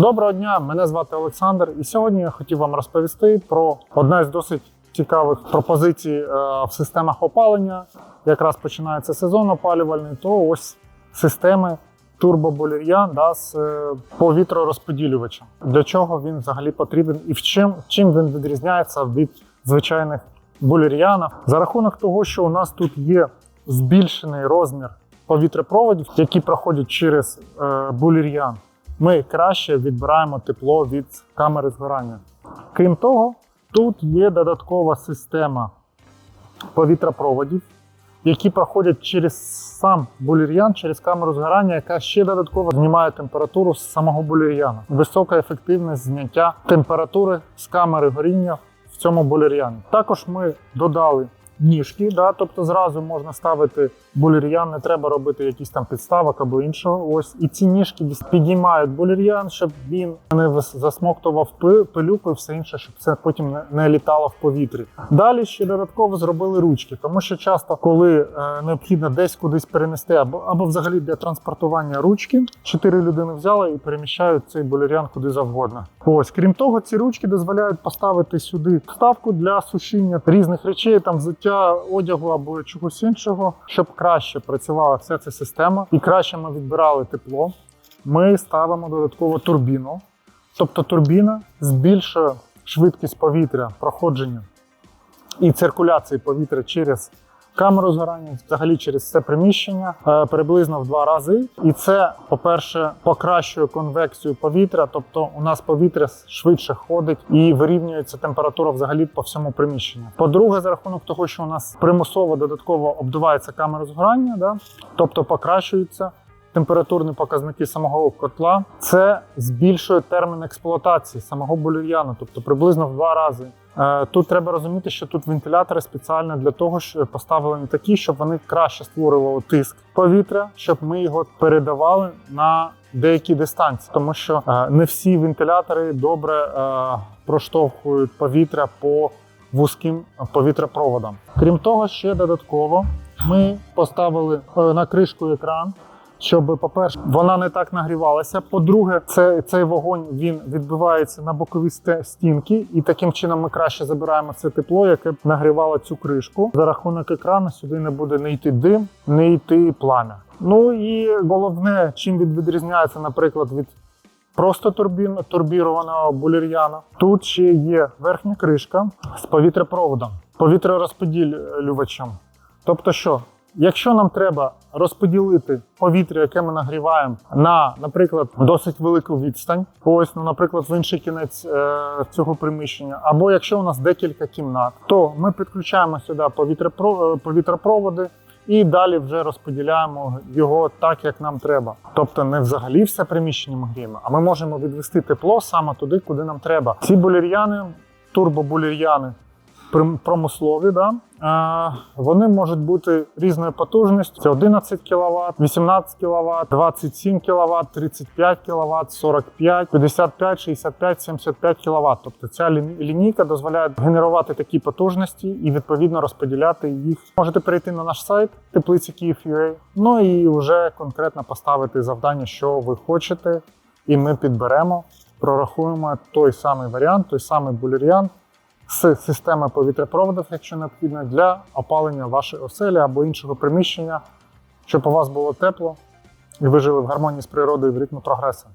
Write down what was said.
Доброго дня, мене звати Олександр, і сьогодні я хотів вам розповісти про одне з досить цікавих пропозицій е, в системах опалення. Якраз починається сезон опалювальний, то ось системи турбоболір'ян да, з е, повітророзподілювачем. Для чого він взагалі потрібен і в чим, чим він відрізняється від звичайних болір'янів? За рахунок того, що у нас тут є збільшений розмір повітряпроводів, які проходять через е, булір'ян, ми краще відбираємо тепло від камери згорання. Крім того, тут є додаткова система повітряпроводів, які проходять через сам булір'ян, через камеру згорання, яка ще додатково знімає температуру з самого булір'яна. Висока ефективність зняття температури з камери горіння в цьому булір'яні. Також ми додали ніжки, да, тобто зразу можна ставити булір'ян, не треба робити якісь там підставок або іншого. Ось і ці ніжки підіймають булір'ян, щоб він не засмоктував пи- пилюку і все інше, щоб це потім не, не літало в повітрі. Далі ще додатково зробили ручки, тому що часто, коли е, необхідно десь кудись перенести, або, або взагалі для транспортування ручки, чотири людини взяли і переміщають цей булір'ян куди завгодно. Ось, крім того, ці ручки дозволяють поставити сюди вставку для сушіння різних речей, там взуття, одягу або чогось іншого, щоб краще працювала вся ця система і краще ми відбирали тепло. Ми ставимо додатково турбіну. Тобто турбіна збільшує швидкість повітря проходження і циркуляції повітря через камеру згорання, взагалі через це приміщення е, приблизно в два рази. І це, по-перше, покращує конвекцію повітря, тобто у нас повітря швидше ходить і вирівнюється температура взагалі по всьому приміщенню. По-друге, за рахунок того, що у нас примусово додатково обдувається камера згорання, да? тобто покращується температурні показники самого котла, це збільшує термін експлуатації самого булір'яну, тобто приблизно в два рази. Е, Тут треба розуміти, що тут вентилятори спеціально для того, що поставлені такі, щоб вони краще створювали тиск повітря, щоб ми його передавали на деякі дистанції, тому що е, не всі вентилятори добре е, проштовхують повітря по вузьким повітряпроводам. Крім того, ще додатково ми поставили на кришку екран. Щоб, по-перше, вона не так нагрівалася. По-друге, це, цей вогонь він відбивається на бокові стінки, і таким чином ми краще забираємо це тепло, яке б нагрівало цю кришку. За рахунок екрану сюди не буде не йти дим, не йти плам'я. Ну і головне, чим він відрізняється, наприклад, від просто турбін, турбірованого булір'яна. Тут ще є верхня кришка з повітряпроводом, повітрярозподілювачем. Тобто, що, якщо нам треба розподілити повітря, яке ми нагріваємо, на, наприклад, досить велику відстань, ось, ну, наприклад, в інший кінець е, цього приміщення, або якщо у нас декілька кімнат, то ми підключаємо сюди е, повітряпроводи. І далі вже розподіляємо його так, як нам треба. Тобто не взагалі все приміщення ми гріємо, а ми можемо відвести тепло саме туди, куди нам треба. Ці булір'яни, турбобулір'яни, прим- промислові, да? вони можуть бути різної потужності: це 11 кВт, 18 кВт, 27 кВт, 35 кВт, 45, 55, 65, 75 кВт. Тобто ця лі- лінійка дозволяє генерувати такі потужності і відповідно розподіляти їх. Можете перейти на наш сайт теплиці Київ.ua, ну і вже конкретно поставити завдання, що ви хочете, і ми підберемо, прорахуємо той самий варіант, той самий булір'ян з системи повітряпроводів, якщо необхідно, для опалення вашої оселі або іншого приміщення, щоб у вас було тепло і ви жили в гармонії з природою в ритмі прогресу.